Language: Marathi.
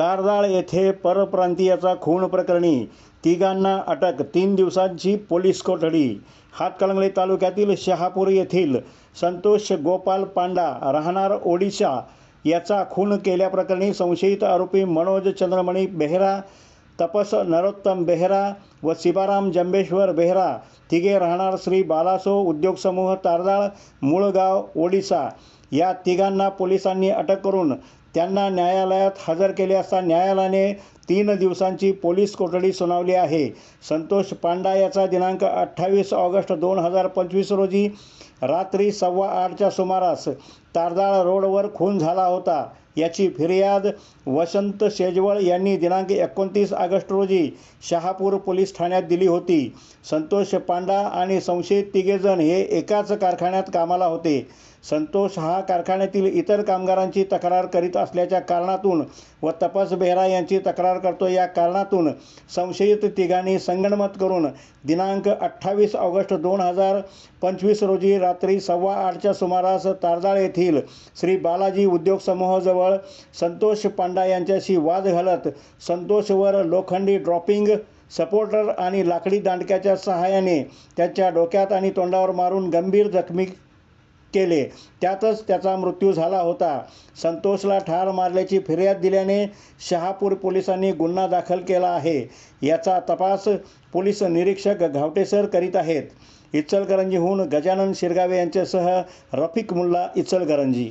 तारदाळ येथे परप्रांतीयाचा खून प्रकरणी तिघांना अटक तीन दिवसांची पोलीस कोठडी. हातकलंगले तालुक्यातील शहापूर येथील संतोष गोपाल पांडा राहणार ओडिशा याचा खून केल्याप्रकरणी संशयित आरोपी मनोज चंद्रमणी बेहरा तपस नरोत्तम बेहरा व शिबाराम जंबेश्वर बेहरा तिघे राहणार श्री बालासो उद्योग समूह तारदाळ मूळगाव ओडिसा. या तिघांना पोलिसांनी अटक करून त्यांना न्यायालयात हजर केले असता न्यायालयाने तीन दिवसांची पोलीस कोठडी सुनावली आहे. संतोष पांडा याचा दिनांक अठ्ठावीस ऑगस्ट दोन हजार पंचवीस रोजी रात्री सव्वा आठच्या सुमारास तारदाळ रोडवर खून झाला होता. याची फिर्याद वसंत शेजवळ यांनी दिनांक एकोणतीस ऑगस्ट रोजी शहापूर पोलीस ठाण्यात दिली होती. संतोष पांडा आणि संशयित तिघेजण हे एकाच कारखान्यात कामाला होते. संतोष हा कारखान्यातील इतर कामगारांची तक्रार करीत असल्याच्या कारणातून व तपस बेहरा यांची तक्रार करतो या कारणातून संशयित तिघांनी संगणमत करून दिनांक अठ्ठावीस ऑगस्ट दोन हजार पंचवीस रोजी रात्री सव्वा आठच्या सुमारास तारदाळ येथील श्री बालाजी उद्योग समूहाजवळ संतोष पांडा यांच्याशी वाद घालत संतोषवर लोखंडी ड्रॉपिंग सपोर्टर आणि लाकडी दांडक्याच्या सहाय्याने त्याच्या डोक्यात आणि तोंडावर मारून गंभीर जखमी केले. त्यातच त्याचा मृत्यू झाला होता. संतोषला ठार मारल्याची फिर्याद दिल्याने शहापूर पोलिसांनी गुन्हा दाखल केला आहे. याचा तपास पोलीस निरीक्षक घावटेसर करीत आहेत. इचलकरंजीहून गजानन शिरगावे यांच्यासह रफिक मुल्ला इचलकरंजी.